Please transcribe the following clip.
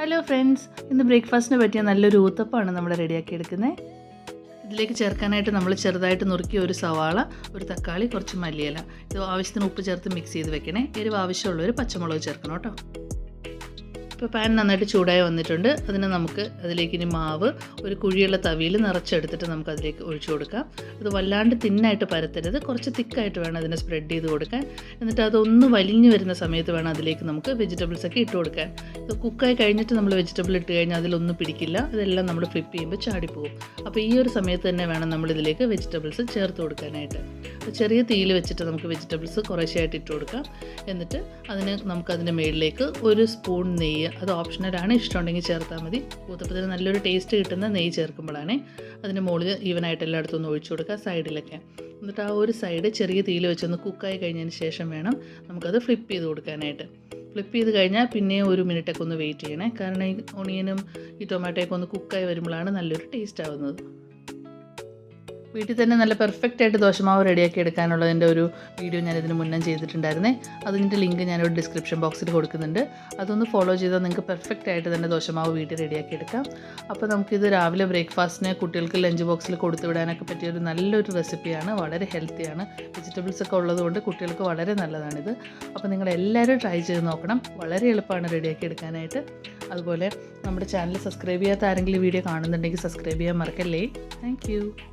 Hello friends ഇന്ന് ബ്രേക്ക്ഫാസ്റ്റിന് പറ്റിയ നല്ലൊരു ഊത്തപ്പമാണ് നമ്മൾ റെഡിയാക്കി എടുക്കുന്നത് ഇതിലേക്ക് ചേർക്കാനായിട്ട് നമ്മൾ ചെറുതായിട്ട് നുറുക്കിയ ഒരു സവാള ഒരു തക്കാളി കുറച്ച് മല്ലിയില. ഇത് ആവശ്യത്തിന് ഉപ്പ് ചേർത്ത് മിക്സ് ചെയ്ത് വെക്കണേ. എരിവ് ആവശ്യമുള്ളൊരു പച്ചമുളക് ചേർക്കണം കേട്ടോ. ഇപ്പോൾ പാൻ നന്നായിട്ട് ചൂടായി വന്നിട്ടുണ്ട്. അതിന് നമുക്ക് അതിലേക്ക് ഇനി മാവ് ഒരു കുഴിയുള്ള തവിയിൽ നിറച്ചെടുത്തിട്ട് നമുക്ക് അതിലേക്ക് ഒഴിച്ചു കൊടുക്കാം. അത് വല്ലാണ്ട് തിന്നായിട്ട് പരത്തരുത്. കുറച്ച് തിക്കായിട്ട് വേണം അതിനെ സ്പ്രെഡ് ചെയ്ത് കൊടുക്കാൻ. എന്നിട്ട് അതൊന്ന് വലിഞ്ഞു വരുന്ന സമയത്ത് വേണം അതിലേക്ക് നമുക്ക് വെജിറ്റബിൾസ് ഒക്കെ ഇട്ട് കൊടുക്കാൻ. ഇത് കുക്കായി കഴിഞ്ഞിട്ട് നമ്മൾ വെജിറ്റബിൾ ഇട്ട് കഴിഞ്ഞാൽ അതിലൊന്നും പിടിക്കില്ല. അതെല്ലാം നമ്മൾ ഫ്ലിപ്പ് ചെയ്യുമ്പോൾ ചാടിപ്പോകും അപ്പോൾ ഈ ഒരു സമയത്ത് തന്നെ വേണം നമ്മൾ ഇതിലേക്ക് വെജിറ്റബിൾസ് ചേർത്ത് കൊടുക്കാനായിട്ട്. ചെറിയ തീയിൽ വെച്ചിട്ട് നമുക്ക് വെജിറ്റബിൾസ് കുറേശ്ശെയായിട്ട് ഇട്ട് കൊടുക്കാം. എന്നിട്ട് അതിന് നമുക്കതിന്റെ മേളിലേക്ക് ഒരു സ്പൂൺ നെയ്യ് അത് ഓപ്ഷണലാണ് ഇഷ്ടമുണ്ടെങ്കിൽ ചേർത്താൽ മതി. ഊത്തപ്പത്തിന് നല്ലൊരു ടേസ്റ്റ് കിട്ടുന്ന നെയ്യ് ചേർക്കുമ്പോഴാണ് അതിന് മുകളിൽ ഈവനായിട്ട് എല്ലായിടത്തും ഒന്ന് ഒഴിച്ചു കൊടുക്കുക സൈഡിലൊക്കെ എന്നിട്ട് ആ ഒരു സൈഡ് ചെറിയ തീയിൽ വെച്ചൊന്ന് കുക്കായി കഴിഞ്ഞതിന് ശേഷം വേണം നമുക്കത് ഫ്ലിപ്പ് ചെയ്ത് കൊടുക്കാനായിട്ട്. ഫ്ലിപ്പ് ചെയ്ത് കഴിഞ്ഞാൽ പിന്നെ ഒരു മിനിറ്റൊക്കെ ഒന്ന് വെയിറ്റ് ചെയ്യണേ. കാരണം ഈ ഒണിയനും ഈ ടൊമാറ്റോയൊക്കെ ഒന്ന് കുക്കായി വരുമ്പോഴാണ് നല്ലൊരു ടേസ്റ്റ് ആവുന്നത്. വീട്ടിൽ തന്നെ നല്ല പെർഫെക്റ്റ് ആയിട്ട് ദോശമാവ് റെഡിയാക്കി എടുക്കാനുള്ളതിന്റെ ഒരു വീഡിയോ ഞാൻ ഇതിന് മുന്നേ ചെയ്തിട്ടുണ്ടായിരുന്നേ. അതിന്റെ ലിങ്ക് ഞാനൊരു ഡിസ്ക്രിപ്ഷൻ ബോക്സിൽ കൊടുക്കുന്നുണ്ട്. അതൊന്ന് ഫോളോ ചെയ്താൽ നിങ്ങൾക്ക് പെർഫെക്റ്റ് ആയിട്ട് തന്നെ ദോശമാവ് വീട്ടിൽ റെഡിയാക്കി എടുക്കാം. അപ്പോൾ നമുക്കിത് രാവിലെ ബ്രേക്ക്ഫാസ്റ്റിന് കുട്ടികൾക്ക് ലഞ്ച് ബോക്സിൽ കൊടുത്തു വിടാനൊക്കെ പറ്റിയ ഒരു നല്ലൊരു റെസിപ്പിയാണ് വളരെ ഹെൽത്തിയാണ് വെജിറ്റബിൾസ് ഒക്കെ ഉള്ളതുകൊണ്ട് കുട്ടികൾക്ക് വളരെ നല്ലതാണിത്. അപ്പോൾ നിങ്ങൾ എല്ലാവരും ട്രൈ ചെയ്ത് നോക്കണം. വളരെ എളുപ്പമാണ് റെഡിയാക്കി എടുക്കാനായിട്ട്. അതുപോലെ നമ്മുടെ ചാനൽ സബ്സ്ക്രൈബ് ചെയ്യാത്ത ആരെങ്കിലും വീഡിയോ കാണുന്നുണ്ടെങ്കിൽ സബ്സ്ക്രൈബ് ചെയ്യാൻ മറക്കല്ലേ. താങ്ക്